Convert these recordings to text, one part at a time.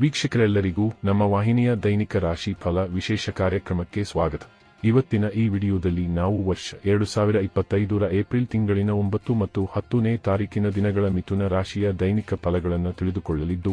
ವೀಕ್ಷಕರೆಲ್ಲರಿಗೂ ನಮ್ಮ ವಾಹಿನಿಯ ದೈನಿಕ ರಾಶಿ ಫಲ ವಿಶೇಷ ಕಾರ್ಯಕ್ರಮಕ್ಕೆ ಸ್ವಾಗತ. ಇವತ್ತಿನ ಈ ವಿಡಿಯೋದಲ್ಲಿ ನಾವು ವರ್ಷ ಎರಡು ಸಾವಿರ ಇಪ್ಪತ್ತೈದರ ಏಪ್ರಿಲ್ ತಿಂಗಳಿನ ಒಂಬತ್ತು ಮತ್ತು ಹತ್ತನೇ ತಾರೀಕಿನ ದಿನಗಳ ಮಿಥುನ ರಾಶಿಯ ದೈನಿಕ ಫಲಗಳನ್ನು ತಿಳಿದುಕೊಳ್ಳಲಿದ್ದು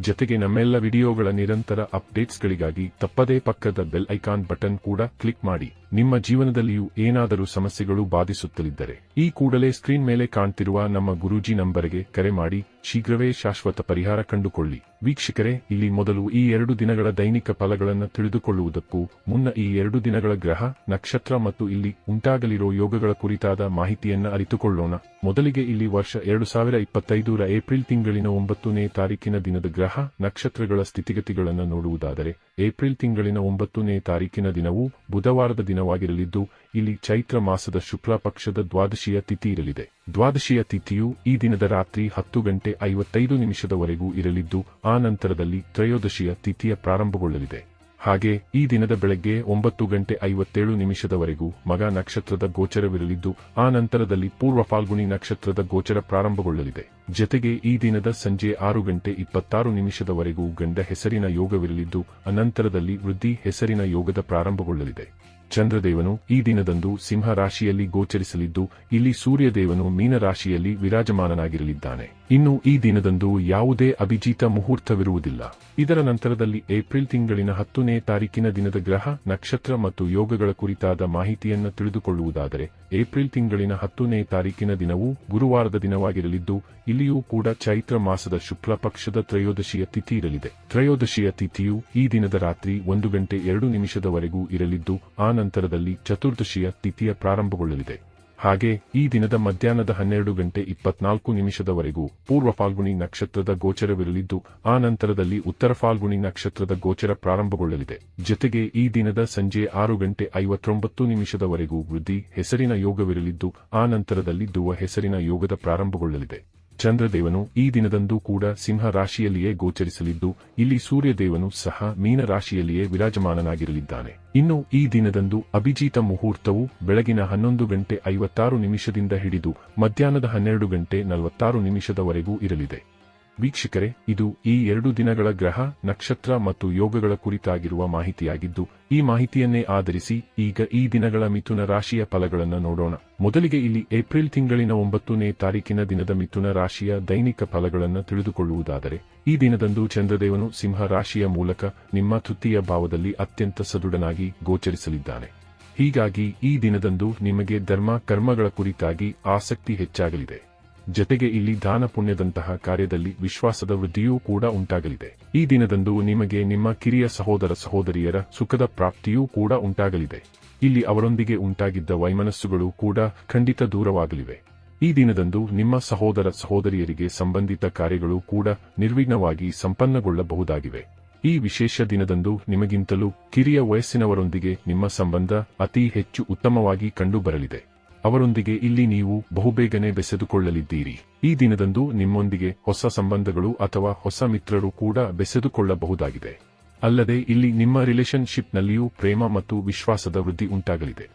ಜೊತೆಗೆ ನಮ್ಮೆಲ್ಲ ವಿಡಿಯೋಗಳ ನಿರಂತರ ಅಪ್ಡೇಟ್ಸ್ಗಳಿಗಾಗಿ ತಪ್ಪದೇ ಪಕ್ಕದ ಬೆಲ್ ಐಕಾನ್ ಬಟನ್ ಕೂಡ ಕ್ಲಿಕ್ ಮಾಡಿ. ನಿಮ್ಮ ಜೀವನದಲ್ಲಿಯೂ ಏನಾದರೂ ಸಮಸ್ಯೆಗಳು ಬಾಧಿಸುತ್ತಲಿದ್ದರೆ, ಈ ಕೂಡಲೇ ಸ್ಕ್ರೀನ್ ಮೇಲೆ ಕಾಣ್ತಿರುವ ನಮ್ಮ ಗುರೂಜಿ ನಂಬರ್ಗೆ ಕರೆ ಮಾಡಿ. ಶೀಘ್ರವೇ ಶಾಶ್ವತ ಪರಿಹಾರ ಕಂಡುಕೊಳ್ಳಿ. ವೀಕ್ಷಕರೇ, ಇಲ್ಲಿ ಮೊದಲು ಈ ಎರಡು ದಿನಗಳ ದೈನಿಕ ಫಲಗಳನ್ನು ತಿಳಿದುಕೊಳ್ಳುವುದಕ್ಕೂ ಮುನ್ನ ಈ ಎರಡು ದಿನಗಳ ಗ್ರಹ, ನಕ್ಷತ್ರ ಮತ್ತು ಇಲ್ಲಿ ಉಂಟಾಗಲಿರೋ ಯೋಗಗಳ ಕುರಿತಾದ ಮಾಹಿತಿಯನ್ನು ಅರಿತುಕೊಳ್ಳೋಣ. ಮೊದಲಿಗೆ ಇಲ್ಲಿ ವರ್ಷ ಎರಡು ಸಾವಿರ ಇಪ್ಪತ್ತೈದರ ಏಪ್ರಿಲ್ ತಿಂಗಳಿನ ಒಂಬತ್ತನೇ ತಾರೀಕಿನ ದಿನದ ಗ್ರಹ, ನಕ್ಷತ್ರಗಳ ಸ್ಥಿತಿಗತಿಗಳನ್ನು ನೋಡುವುದಾದರೆ, ಏಪ್ರಿಲ್ ತಿಂಗಳಿನ ಒಂಬತ್ತನೇ ತಾರೀಕಿನ ದಿನವು ಬುಧವಾರದ ದಿನವಾಗಿರಲಿದ್ದು, ಇಲ್ಲಿ ಚೈತ್ರ ಮಾಸದ ಶುಕ್ಲ ಪಕ್ಷದ ದ್ವಾದಶಿಯ ತಿಥಿ ಇರಲಿದೆ. ದ್ವಾದಶಿಯ ತಿಥಿಯು ಈ ದಿನದ ರಾತ್ರಿ ಹತ್ತು ಗಂಟೆ ಐವತ್ತೈದು ನಿಮಿಷದವರೆಗೂ ಇರಲಿದ್ದು, ಆ ನಂತರದಲ್ಲಿ ತ್ರಯೋದಶಿಯ ತಿಥಿಯ ಪ್ರಾರಂಭಗೊಳ್ಳಲಿದೆ. ಹಾಗೆ ಈ ದಿನದ ಬೆಳಗ್ಗೆ ಒಂಬತ್ತು ಗಂಟೆ ಐವತ್ತೇಳು ನಿಮಿಷದವರೆಗೂ ಮಗ ನಕ್ಷತ್ರದ ಗೋಚರವಿರಲಿದ್ದು, ಆ ನಂತರದಲ್ಲಿ ಪೂರ್ವ ಫಾಲ್ಗುಣಿ ನಕ್ಷತ್ರದ ಗೋಚರ ಪ್ರಾರಂಭಗೊಳ್ಳಲಿದೆ. ಜತೆಗೆ ಈ ದಿನದ ಸಂಜೆ ಆರು ಗಂಟೆ ಇಪ್ಪತ್ತಾರು ನಿಮಿಷದವರೆಗೂ ಗಂಡ ಹೆಸರಿನ ಯೋಗವಿರಲಿದ್ದು, ಅನಂತರದಲ್ಲಿ ವೃದ್ಧಿ ಹೆಸರಿನ ಯೋಗದ ಪ್ರಾರಂಭಗೊಳ್ಳಲಿದೆ. ಚಂದ್ರದೇವನು ಈ ದಿನದಂದು ಸಿಂಹ ರಾಶಿಯಲ್ಲಿ ಗೋಚರಿಸಲಿದ್ದು, ಇಲ್ಲಿ ಸೂರ್ಯದೇವನು ಮೀನರಾಶಿಯಲ್ಲಿ ವಿರಾಜಮಾನನಾಗಿರಲಿದ್ದಾನೆ. ಇನ್ನು ಈ ದಿನದಂದು ಯಾವುದೇ ಅಭಿಜಿತ ಮುಹೂರ್ತವಿರುವುದಿಲ್ಲ. ಇದರ ನಂತರದಲ್ಲಿ ಏಪ್ರಿಲ್ ತಿಂಗಳಿನ ಹತ್ತನೇ ತಾರೀಕಿನ ದಿನದ ಗ್ರಹ, ನಕ್ಷತ್ರ ಮತ್ತು ಯೋಗಗಳ ಕುರಿತಾದ ಮಾಹಿತಿಯನ್ನು ತಿಳಿದುಕೊಳ್ಳುವುದಾದರೆ, ಏಪ್ರಿಲ್ ತಿಂಗಳಿನ ಹತ್ತನೇ ತಾರೀಕಿನ ದಿನವು ಗುರುವಾರದ ದಿನವಾಗಿರಲಿದ್ದು ಇಲ್ಲಿಯೂ ಕೂಡ ಚೈತ್ರ ಮಾಸದ ಶುಕ್ಲ ಪಕ್ಷದ ತ್ರಯೋದಶಿಯ ತಿಥಿ ಇರಲಿದೆ ತ್ರಯೋದಶಿಯ ತಿಥಿಯು ಈ ದಿನದ ರಾತ್ರಿ ಒಂದು ಗಂಟೆ ಎರಡು ನಿಮಿಷದವರೆಗೂ ಇರಲಿದ್ದು, ಆ ನಂತರದಲ್ಲಿ ಚತುರ್ದಶಿಯ ತಿಥಿಯ ಪ್ರಾರಂಭಗೊಳ್ಳಲಿದೆ. ಹಾಗೆ, ಈ ದಿನದ ಮಧ್ಯಾಹ್ನದ ಹನ್ನೆರಡು ಗಂಟೆ ಇಪ್ಪತ್ನಾಲ್ಕು ನಿಮಿಷದವರೆಗೂ ಪೂರ್ವ ಫಾಲ್ಗುಣಿ ನಕ್ಷತ್ರದ ಗೋಚರವಿರಲಿದ್ದು, ಆ ನಂತರದಲ್ಲಿ ಉತ್ತರ ಫಾಲ್ಗುಣಿ ನಕ್ಷತ್ರದ ಗೋಚರ ಪ್ರಾರಂಭಗೊಳ್ಳಲಿದೆ. ಜೊತೆಗೆ ಈ ದಿನದ ಸಂಜೆ ಆರು ಗಂಟೆ ಐವತ್ತೊಂಬತ್ತು ನಿಮಿಷದವರೆಗೂ ವೃದ್ಧಿ, ಹೆಸರಿನ ಯೋಗವಿರಲಿದ್ದು, ಆ ನಂತರದಲ್ಲಿ ದುವ ಹೆಸರಿನ ಯೋಗದ ಪ್ರಾರಂಭಗೊಳ್ಳಲಿದೆ. ಚಂದ್ರದೇವನು ಈ ದಿನದಂದು ಕೂಡ ಸಿಂಹ ರಾಶಿಯಲ್ಲಿಯೇ ಗೋಚರಿಸಲಿದ್ದು, ಇಲ್ಲಿ ಸೂರ್ಯದೇವನು ಸಹ ಮೀನ ರಾಶಿಯಲ್ಲಿಯೇ ವಿರಾಜಮಾನನಾಗಿರಲಿದ್ದಾನೆ. ಇನ್ನು ಈ ದಿನದಂದು ಅಭಿಜಿತ ಮುಹೂರ್ತವು ಬೆಳಗಿನ ಹನ್ನೊಂದು ಗಂಟೆ ಐವತ್ತಾರು ನಿಮಿಷದಿಂದ ಹಿಡಿದು ಮಧ್ಯಾಹ್ನದ ಹನ್ನೆರಡು ಗಂಟೆ ನಲವತ್ತಾರು ನಿಮಿಷದವರೆಗೂ ಇರಲಿದೆ. ವೀಕ್ಷಕರೇ, ಇದು ಈ ಎರಡು ದಿನಗಳ ಗ್ರಹ, ನಕ್ಷತ್ರ ಮತ್ತು ಯೋಗಗಳ ಕುರಿತಾಗಿರುವ ಮಾಹಿತಿಯಾಗಿದ್ದು, ಈ ಮಾಹಿತಿಯನ್ನೇ ಆಧರಿಸಿ ಈಗ ಈ ದಿನಗಳ ಮಿಥುನ ರಾಶಿಯ ಫಲಗಳನ್ನು ನೋಡೋಣ. ಮೊದಲಿಗೆ ಇಲ್ಲಿ ಏಪ್ರಿಲ್ ತಿಂಗಳಿನ ಒಂಬತ್ತನೇ ತಾರೀಕಿನ ದಿನದ ಮಿಥುನ ರಾಶಿಯ ದೈನಿಕ ಫಲಗಳನ್ನು ತಿಳಿದುಕೊಳ್ಳುವುದಾದರೆ, ಈ ದಿನದಂದು ಚಂದ್ರದೇವನು ಸಿಂಹ ರಾಶಿಯ ಮೂಲಕ ನಿಮ್ಮ ತೃತೀಯ ಭಾವದಲ್ಲಿ ಅತ್ಯಂತ ಸದೃಢನಾಗಿ ಗೋಚರಿಸಲಿದ್ದಾನೆ. ಹೀಗಾಗಿ ಈ ದಿನದಂದು ನಿಮಗೆ ಧರ್ಮ ಕರ್ಮಗಳ ಕುರಿತಾಗಿ ಆಸಕ್ತಿ ಹೆಚ್ಚಾಗಲಿದೆ. ಜತೆಗೆ ಇಲ್ಲಿ ದಾನ ಪುಣ್ಯದಂತಹ ಕಾರ್ಯದಲ್ಲಿ ವಿಶ್ವಾಸದ ವೃದ್ಧಿಯೂ ಕೂಡ ಉಂಟಾಗಲಿದೆ. ಈ ದಿನದಂದು ನಿಮಗೆ ನಿಮ್ಮ ಕಿರಿಯ ಸಹೋದರ ಸಹೋದರಿಯರ ಸುಖದ ಪ್ರಾಪ್ತಿಯೂ ಕೂಡ ಉಂಟಾಗಲಿದೆ. ಇಲ್ಲಿ ಅವರೊಂದಿಗೆ ಉಂಟಾಗಿದ್ದ ವೈಮನಸ್ಸುಗಳು ಕೂಡ ಖಂಡಿತ ದೂರವಾಗಲಿವೆ. ಈ ದಿನದಂದು ನಿಮ್ಮ ಸಹೋದರ ಸಹೋದರಿಯರಿಗೆ ಸಂಬಂಧಿತ ಕಾರ್ಯಗಳು ಕೂಡ ನಿರ್ವಿಘ್ನವಾಗಿ ಸಂಪನ್ನಗೊಳ್ಳಬಹುದಾಗಿವೆ. ಈ ವಿಶೇಷ ದಿನದಂದು ನಿಮಗಿಂತಲೂ ಕಿರಿಯ ವಯಸ್ಸಿನವರೊಂದಿಗೆ ನಿಮ್ಮ ಸಂಬಂಧ ಅತಿ ಹೆಚ್ಚು ಉತ್ತಮವಾಗಿ ಕಂಡುಬರಲಿದೆ. ಅವರೊಂದಿಗೆ ಇಲ್ಲಿ ನೀವು ಬಹುಬೇಗನೆ ಬೆಸೆದುಕೊಳ್ಳಲಿದ್ದೀರಿ. ಈ ದಿನದಂದು ನಿಮ್ಮೊಂದಿಗೆ ಹೊಸ ಸಂಬಂಧಗಳು ಅಥವಾ ಹೊಸ ಮಿತ್ರರು ಕೂಡ ಬೆಸೆದುಕೊಳ್ಳಬಹುದಾಗಿದೆ. ಅಲ್ಲದೆ ಇಲ್ಲಿ ನಿಮ್ಮ ರಿಲೇಶನ್ಶಿಪ್ನಲ್ಲಿಯೂ ಪ್ರೇಮ ಮತ್ತು ವಿಶ್ವಾಸದ ವೃದ್ಧಿ ಉಂಟಾಗಲಿದೆ.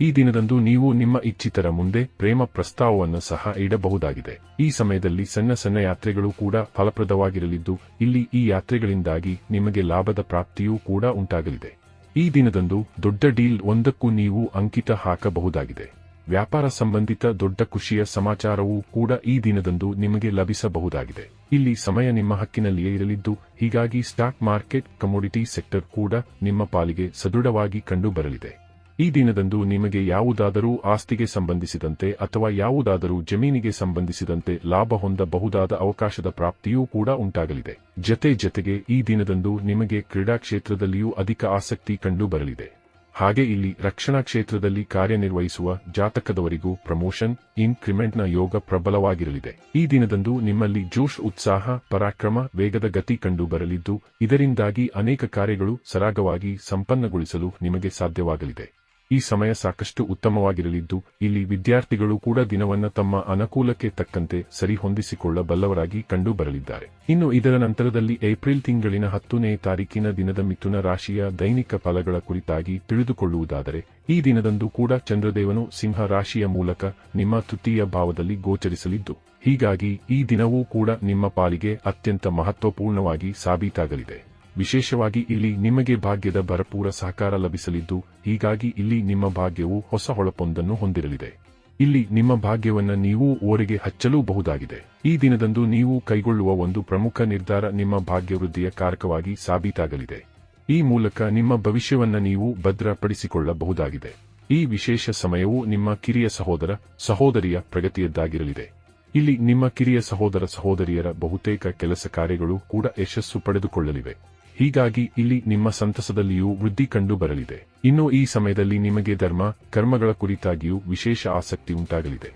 ಈ ದಿನದಂದು ನೀವು ನಿಮ್ಮ ಇಚ್ಛಿತರ ಮುಂದೆ ಪ್ರೇಮ ಪ್ರಸ್ತಾವವನ್ನು ಸಹ ಇಡಬಹುದಾಗಿದೆ. ಈ ಸಮಯದಲ್ಲಿ ಸಣ್ಣ ಸಣ್ಣ ಯಾತ್ರೆಗಳು ಕೂಡ ಫಲಪ್ರದವಾಗಿರಲಿದ್ದು, ಇಲ್ಲಿ ಈ ಯಾತ್ರೆಗಳಿಂದಾಗಿ ನಿಮಗೆ ಲಾಭದ ಪ್ರಾಪ್ತಿಯೂ ಕೂಡ ಉಂಟಾಗಲಿದೆ. ಈ ದಿನದಂದು ದೊಡ್ಡ ಡೀಲ್ ಒಂದಕ್ಕೂ ನೀವು ಅಂಕಿತ ಹಾಕಬಹುದಾಗಿದೆ. ವ್ಯಾಪಾರ ಸಂಬಂಧಿತ ದೊಡ್ಡ ಖುಷಿಯ ಸಮಾಚಾರವೂ ಕೂಡ ಈ ದಿನದಂದು ನಿಮಗೆ ಲಭಿಸಬಹುದಾಗಿದೆ. ಇಲ್ಲಿ ಸಮಯ ನಿಮ್ಮ ಹಕ್ಕಿನಲ್ಲಿಯೇ ಇರಲಿದ್ದು, ಹೀಗಾಗಿ ಸ್ಟಾಕ್ ಮಾರ್ಕೆಟ್, ಕಮೋಡಿಟಿ ಸೆಕ್ಟರ್ ಕೂಡ ನಿಮ್ಮ ಪಾಲಿಗೆ ಸದೃಢವಾಗಿ ಕಂಡುಬರಲಿದೆ. ಈ ದಿನದಂದು ನಿಮಗೆ ಯಾವುದಾದರೂ ಆಸ್ತಿಗೆ ಸಂಬಂಧಿಸಿದಂತೆ ಅಥವಾ ಯಾವುದಾದರೂ ಜಮೀನಿಗೆ ಸಂಬಂಧಿಸಿದಂತೆ ಲಾಭ ಹೊಂದಬಹುದಾದ ಅವಕಾಶದ ಪ್ರಾಪ್ತಿಯೂ ಕೂಡ ಉಂಟಾಗಲಿದೆ. ಜತೆ ಜತೆಗೆ ಈ ದಿನದಂದು ನಿಮಗೆ ಕ್ರೀಡಾ ಕ್ಷೇತ್ರದಲ್ಲಿಯೂ ಅಧಿಕ ಆಸಕ್ತಿ ಕಂಡುಬರಲಿದೆ. ಹಾಗೆ ಇಲ್ಲಿ ರಕ್ಷಣಾ ಕ್ಷೇತ್ರದಲ್ಲಿ ಕಾರ್ಯನಿರ್ವಹಿಸುವ ಜಾತಕದವರಿಗೂ ಪ್ರಮೋಷನ್, ಇನ್ಕ್ರಿಮೆಂಟ್ನ ಯೋಗ ಪ್ರಬಲವಾಗಿರಲಿದೆ. ಈ ದಿನದಂದು ನಿಮ್ಮಲ್ಲಿ ಜೋಶ್ ಉತ್ಸಾಹ, ಪರಾಕ್ರಮ, ವೇಗದ ಗತಿ ಕಂಡು ಬರಲಿದ್ದು, ಇದರಿಂದಾಗಿ ಅನೇಕ ಕಾರ್ಯಗಳು ಸರಾಗವಾಗಿ ಸಂಪನ್ನಗೊಳಿಸಲು ನಿಮಗೆ ಸಾಧ್ಯವಾಗಲಿದೆ. ಈ ಸಮಯ ಸಾಕಷ್ಟು ಉತ್ತಮವಾಗಿರಲಿದ್ದು, ಇಲ್ಲಿ ವಿದ್ಯಾರ್ಥಿಗಳು ಕೂಡ ದಿನವನ್ನ ತಮ್ಮ ಅನುಕೂಲಕ್ಕೆ ತಕ್ಕಂತೆ ಸರಿಹೊಂದಿಸಿಕೊಳ್ಳಬಲ್ಲವರಾಗಿ ಕಂಡು ಬರಲಿದ್ದಾರೆ. ಇನ್ನು ಇದರ ನಂತರದಲ್ಲಿ ಏಪ್ರಿಲ್ ತಿಂಗಳಿನ ಹತ್ತನೇ ತಾರೀಕಿನ ದಿನದ ಮಿಥುನ ರಾಶಿಯ ದೈನಿಕ ಫಲಗಳ ಕುರಿತಾಗಿ ತಿಳಿದುಕೊಳ್ಳುವುದಾದರೆ, ಈ ದಿನದಂದು ಕೂಡ ಚಂದ್ರದೇವನು ಸಿಂಹ ರಾಶಿಯ ಮೂಲಕ ನಿಮ್ಮ ತೃತೀಯ ಭಾವದಲ್ಲಿ ಗೋಚರಿಸಲಿದ್ದು, ಹೀಗಾಗಿ ಈ ದಿನವೂ ಕೂಡ ನಿಮ್ಮ ಪಾಲಿಗೆ ಅತ್ಯಂತ ಮಹತ್ವಪೂರ್ಣವಾಗಿ ಸಾಬೀತಾಗಲಿದೆ. ವಿಶೇಷವಾಗಿ ಇಲ್ಲಿ ನಿಮಗೆ ಭಾಗ್ಯದ ಭರಪೂರ ಸಹಕಾರ ಲಭಿಸಲಿದ್ದು, ಹೀಗಾಗಿ ಇಲ್ಲಿ ನಿಮ್ಮ ಭಾಗ್ಯವು ಹೊಸ ಹೊಳಪೊಂದನ್ನು ಹೊಂದಿರಲಿದೆ. ಇಲ್ಲಿ ನಿಮ್ಮ ಭಾಗ್ಯವನ್ನ ನೀವು ಓರೆಗೆ ಹಚ್ಚಲೂಬಹುದಾಗಿದೆ. ಈ ದಿನದಂದು ನೀವು ಕೈಗೊಳ್ಳುವ ಒಂದು ಪ್ರಮುಖ ನಿರ್ಧಾರ ನಿಮ್ಮ ಭಾಗ್ಯವೃದ್ಧಿಯ ಕಾರಕವಾಗಿ ಸಾಬೀತಾಗಲಿದೆ. ಈ ಮೂಲಕ ನಿಮ್ಮ ಭವಿಷ್ಯವನ್ನ ನೀವು ಭದ್ರಪಡಿಸಿಕೊಳ್ಳಬಹುದಾಗಿದೆ. ಈ ವಿಶೇಷ ಸಮಯವು ನಿಮ್ಮ ಕಿರಿಯ ಸಹೋದರ, ಸಹೋದರಿಯ ಪ್ರಗತಿಯದ್ದಾಗಿರಲಿದೆ. ಇಲ್ಲಿ ನಿಮ್ಮ ಕಿರಿಯ ಸಹೋದರ, ಸಹೋದರಿಯರ ಬಹುತೇಕ ಕೆಲಸ ಕಾರ್ಯಗಳು ಕೂಡ ಯಶಸ್ಸು ಪಡೆದುಕೊಳ್ಳಲಿವೆ. ಹೀಗಾಗಿ ಇಲ್ಲಿ ನಿಮ್ಮ ಸಂತಸದಲ್ಲಿಯೂ ವೃದ್ಧಿ ಕಂಡು ಬರಲಿದೆ ಇನ್ನು ಈ ಸಮಯದಲ್ಲಿ ನಿಮಗೆ ಧರ್ಮ, ಕರ್ಮಗಳ ಕುರಿತಾಗಿಯೂ ವಿಶೇಷ ಆಸಕ್ತಿ ಉಂಟಾಗಲಿದೆ.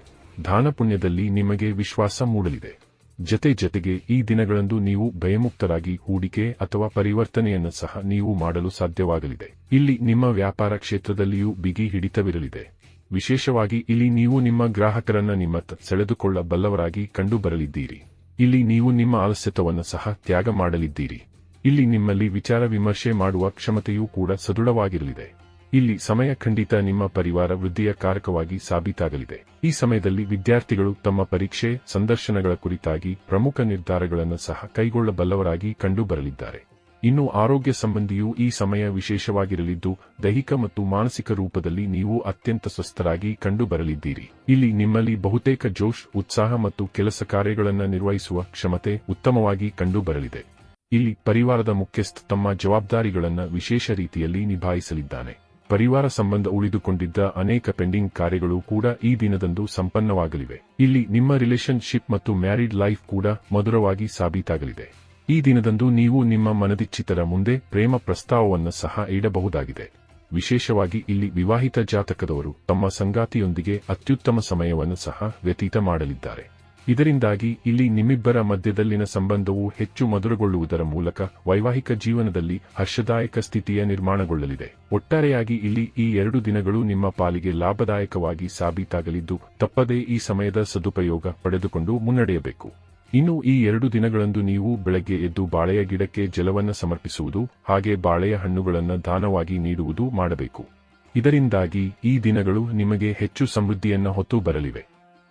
ದಾನಪುಣ್ಯದಲ್ಲಿ ನಿಮಗೆ ವಿಶ್ವಾಸ ಮೂಡಲಿದೆ. ಜತೆ ಜತೆಗೆ ಈ ದಿನಗಳಂದು ನೀವು ಭಯಮುಕ್ತರಾಗಿ ಹೂಡಿಕೆ ಅಥವಾ ಪರಿವರ್ತನೆಯನ್ನು ಸಹ ನೀವು ಮಾಡಲು ಸಾಧ್ಯವಾಗಲಿದೆ. ಇಲ್ಲಿ ನಿಮ್ಮ ವ್ಯಾಪಾರ ಕ್ಷೇತ್ರದಲ್ಲಿಯೂ ಬಿಗಿ ಹಿಡಿತವಿರಲಿದೆ. ವಿಶೇಷವಾಗಿ ಇಲ್ಲಿ ನೀವು ನಿಮ್ಮ ಗ್ರಾಹಕರನ್ನ ನಿಮ್ಮ ಸೆಳೆದುಕೊಳ್ಳಬಲ್ಲವರಾಗಿ ಕಂಡು ಬರಲಿದ್ದೀರಿ ಇಲ್ಲಿ ನೀವು ನಿಮ್ಮ ಆಲಸ್ಯತವನ್ನು ಸಹ ತ್ಯಾಗ ಮಾಡಲಿದ್ದೀರಿ. ಇಲ್ಲಿ ನಿಮ್ಮಲ್ಲಿ ವಿಚಾರ ವಿಮರ್ಶೆ ಮಾಡುವ ಕ್ಷಮತೆಯೂ ಕೂಡ ಸದೃಢವಾಗಿರಲಿದೆ. ಇಲ್ಲಿ ಸಮಯ ಖಂಡಿತ ನಿಮ್ಮ ಪರಿವಾರ ವೃದ್ಧಿಯ ಕಾರಕವಾಗಿ ಸಾಬೀತಾಗಲಿದೆ. ಈ ಸಮಯದಲ್ಲಿ ವಿದ್ಯಾರ್ಥಿಗಳು ತಮ್ಮ ಪರೀಕ್ಷೆ, ಸಂದರ್ಶನಗಳ ಕುರಿತಾಗಿ ಪ್ರಮುಖ ನಿರ್ಧಾರಗಳನ್ನು ಸಹ ಕೈಗೊಳ್ಳಬಲ್ಲವರಾಗಿ ಕಂಡು ಬರಲಿದ್ದಾರೆ ಇನ್ನು ಆರೋಗ್ಯ ಸಂಬಂಧಿಯೂ ಈ ಸಮಯ ವಿಶೇಷವಾಗಿರಲಿದ್ದು, ದೈಹಿಕ ಮತ್ತು ಮಾನಸಿಕ ರೂಪದಲ್ಲಿ ನೀವು ಅತ್ಯಂತ ಸ್ವಸ್ಥರಾಗಿ ಕಂಡುಬರಲಿದ್ದೀರಿ. ಇಲ್ಲಿ ನಿಮ್ಮಲ್ಲಿ ಬಹುತೇಕ ಜೋಶ್, ಉತ್ಸಾಹ ಮತ್ತು ಕೆಲಸ ಕಾರ್ಯಗಳನ್ನು ನಿರ್ವಹಿಸುವ ಕ್ಷಮತೆ ಉತ್ತಮವಾಗಿ ಕಂಡು ಬರಲಿದೆ ಇಲ್ಲಿ ಪರಿವಾರದ ಮುಖ್ಯಸ್ಥ ತಮ್ಮ ಜವಾಬ್ದಾರಿಗಳನ್ನು ವಿಶೇಷ ರೀತಿಯಲ್ಲಿ ನಿಭಾಯಿಸಲಿದ್ದಾನೆ. ಪರಿವಾರ ಸಂಬಂಧ ಉಳಿದುಕೊಂಡಿದ್ದ ಅನೇಕ ಪೆಂಡಿಂಗ್ ಕಾರ್ಯಗಳು ಕೂಡ ಈ ದಿನದಂದು ಸಂಪನ್ನವಾಗಲಿವೆ. ಇಲ್ಲಿ ನಿಮ್ಮ ರಿಲೇಶನ್ಶಿಪ್ ಮತ್ತು ಮ್ಯಾರಿಡ್ ಲೈಫ್ ಕೂಡ ಮಧುರವಾಗಿ ಸಾಬೀತಾಗಲಿದೆ. ಈ ದಿನದಂದು ನೀವು ನಿಮ್ಮ ಮನದಿಚ್ಚಿತರ ಮುಂದೆ ಪ್ರೇಮ ಪ್ರಸ್ತಾವವನ್ನು ಸಹ ಇಡಬಹುದಾಗಿದೆ. ವಿಶೇಷವಾಗಿ ಇಲ್ಲಿ ವಿವಾಹಿತ ಜಾತಕದವರು ತಮ್ಮ ಸಂಗಾತಿಯೊಂದಿಗೆ ಅತ್ಯುತ್ತಮ ಸಮಯವನ್ನು ಸಹ ವ್ಯತೀತ ಮಾಡಲಿದ್ದಾರೆ. ಇದರಿಂದಾಗಿ ಇಲ್ಲಿ ನಿಮ್ಮಿಬ್ಬರ ಮಧ್ಯದಲ್ಲಿನ ಸಂಬಂಧವು ಹೆಚ್ಚು ಮಧುರಗೊಳ್ಳುವುದರ ಮೂಲಕ ವೈವಾಹಿಕ ಜೀವನದಲ್ಲಿ ಹರ್ಷದಾಯಕ ಸ್ಥಿತಿಯ ನಿರ್ಮಾಣಗೊಳ್ಳಲಿದೆ. ಒಟ್ಟಾರೆಯಾಗಿ ಇಲ್ಲಿ ಈ ಎರಡು ದಿನಗಳು ನಿಮ್ಮ ಪಾಲಿಗೆ ಲಾಭದಾಯಕವಾಗಿ ಸಾಬೀತಾಗಲಿದ್ದು, ತಪ್ಪದೇ ಈ ಸಮಯದ ಸದುಪಯೋಗ ಪಡೆದುಕೊಂಡು ಮುನ್ನಡೆಯಬೇಕು. ಇನ್ನು ಈ ಎರಡು ದಿನಗಳಂದು ನೀವು ಬೆಳಗ್ಗೆ ಎದ್ದು ಬಾಳೆಯ ಗಿಡಕ್ಕೆ ಜಲವನ್ನು ಸಮರ್ಪಿಸುವುದು, ಹಾಗೆ ಬಾಳೆಯ ಹಣ್ಣುಗಳನ್ನು ದಾನವಾಗಿ ನೀಡುವುದು ಮಾಡಬೇಕು. ಇದರಿಂದಾಗಿ ಈ ದಿನಗಳು ನಿಮಗೆ ಹೆಚ್ಚು ಸಮೃದ್ಧಿಯನ್ನು ಹೊತ್ತು ಬರಲಿವೆ.